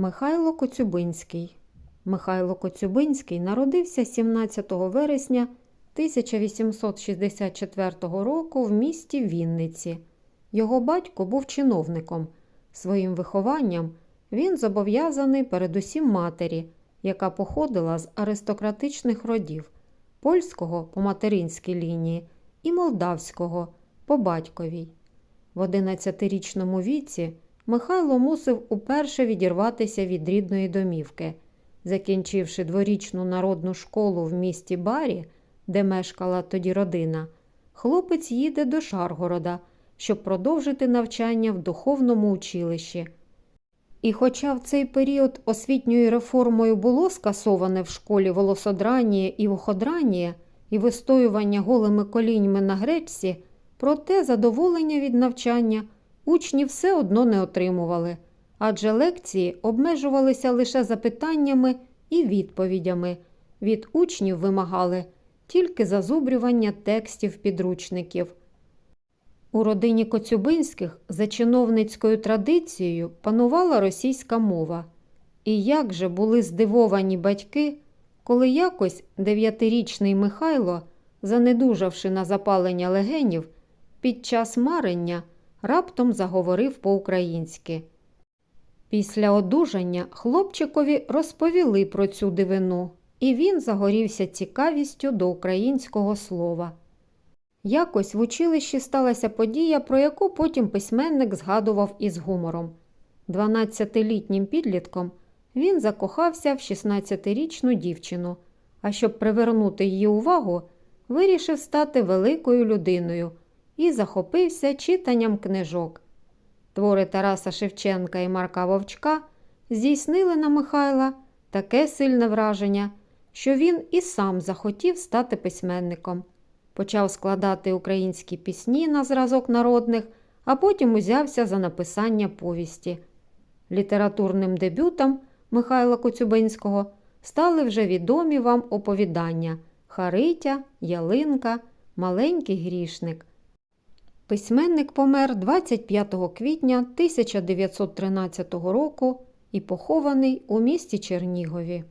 Михайло Коцюбинський. Михайло Коцюбинський народився 17 вересня 1864 року в місті Вінниці. Його батько був чиновником. Своїм вихованням він зобов'язаний передусім матері, яка походила з аристократичних родів польського по материнській лінії і молдавського по батьковій. В 11-річному віці Михайло мусив уперше відірватися від рідної домівки. Закінчивши дворічну народну школу в місті Барі, де мешкала тоді родина, хлопець їде до Шаргорода, щоб продовжити навчання в духовному училищі. І хоча в цей період освітньою реформою було скасоване в школі волосодранніє і вуходранніє і вистоювання голими коліньми на гречці, проте задоволення від навчання учні все одно не отримували, адже лекції обмежувалися лише запитаннями і відповідями. Від учнів вимагали тільки зазубрювання текстів підручників. У родині Коцюбинських за чиновницькою традицією панувала російська мова. І як же були здивовані батьки, коли якось дев'ятирічний Михайло, занедужавши на запалення легенів, під час марення раптом заговорив по-українськи. Після одужання хлопчикові розповіли про цю дивину, і він загорівся цікавістю до українського слова. Якось в училищі сталася подія, про яку потім письменник згадував із гумором. 12-літнім підлітком він закохався в 16-річну дівчину, а щоб привернути її увагу, вирішив стати великою людиною і захопився читанням книжок. Твори Тараса Шевченка і Марка Вовчка здійснили на Михайла таке сильне враження, що він і сам захотів стати письменником. Почав складати українські пісні на зразок народних, а потім узявся за написання повісті. Літературним дебютом Михайла Коцюбинського стали вже відомі вам оповідання Харитя, Ялинка, Маленький грішник. Письменник помер 25 квітня 1913 року і похований у місті Чернігові.